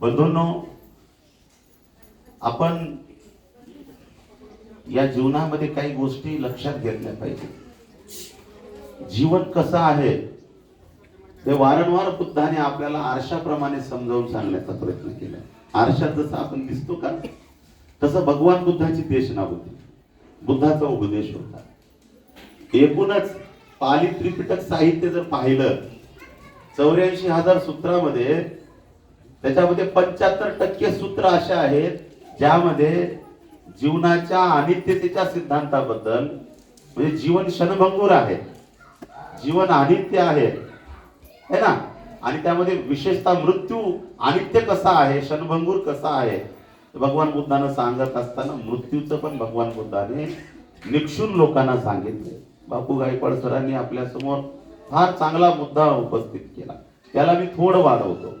बंधूंनो आपण या जीवनामध्ये काही गोष्टी लक्षात घेतल्या पाहिजे. जीवन कसं आहे ते वारंवार बुद्धाने आपल्याला आरशाप्रमाणे समजावून सांगण्याचा प्रयत्न केला. आरशात जसं आपण दिसतो का तसं भगवान बुद्धाची देशना होती. बुद्धाचा उपदेश होता. एकूणच पाली त्रिपिटक साहित्य जर पाहिलं चौऱ्याऐंशी हजार सूत्रामध्ये त्याच्यामध्ये पंच्याहत्तर टक्के सूत्र असे आहेत ज्यामध्ये जीवनाच्या अनित्यतेच्या सिद्धांताबद्दल म्हणजे जीवन क्षणभंगूर आहे. जीवन अनित्य आहे. है ना? आणि त्यामध्ये विशेषतः मृत्यू अनित्य कसा आहे क्षणभंगूर कसा आहे भगवान बुद्धानं सांगत असताना मृत्यूचं पण भगवान बुद्धाने निक्षून लोकांना सांगितले. बापू गायकवाड सरांनी आपल्यासमोर फार चांगला मुद्दा उपस्थित केला. त्याला मी थोडं वाढवतो.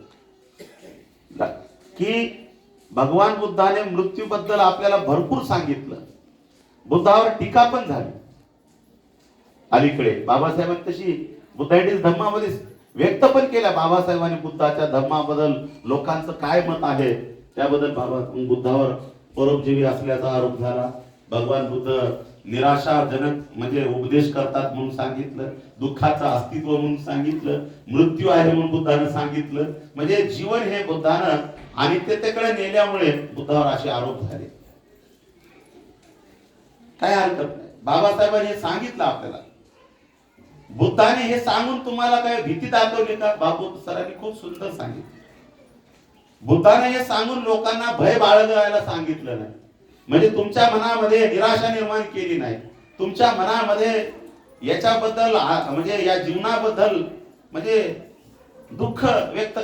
की भगवान बुद्धाने मृत्यूबद्दल आपल्याला भरपूर सांगितलं. बुद्धावर टीका पण झाली. अलीकडे बाबासाहेबांनी तशी बुद्धाइटीस धम्मामध्ये व्यक्त पण केल्या. बाबासाहेबांनी बुद्धाच्या धम्माबद्दल लोकांचं काय मत आहे त्याबद्दल बाबा बुद्धावर परोपजीवी असल्याचा आरोप झाला. भगवान बुद्ध निराशाजनक म्हणजे उपदेश करतात म्हणून सांगितलं दुःखाचं अस्तित्व म्हणून सांगितलं मृत्यू आहे म्हणून बुद्धानं सांगितलं. म्हणजे जीवन हे बुद्धानं आणि तेतेकडे नेल्यामुळे बुद्धावर असे आरोप झाले. काय हरकत नाही. बाबासाहेबांनी हे सांगितलं आपल्याला. बुद्धाने हे सांगून तुम्हाला काय भीती दाखवली का? बाबू सरांनी खूप सुंदर सांगितलं. बुद्धाने हे सांगून लोकांना भय बाळगायला सांगितलं नाही. म्हणजे तुमच्या मनामध्ये निराशा निर्माण केली नाही. तुमच्या मनामध्ये याच्याबद्दल म्हणजे या जीवनाबद्दल म्हणजे दुःख व्यक्त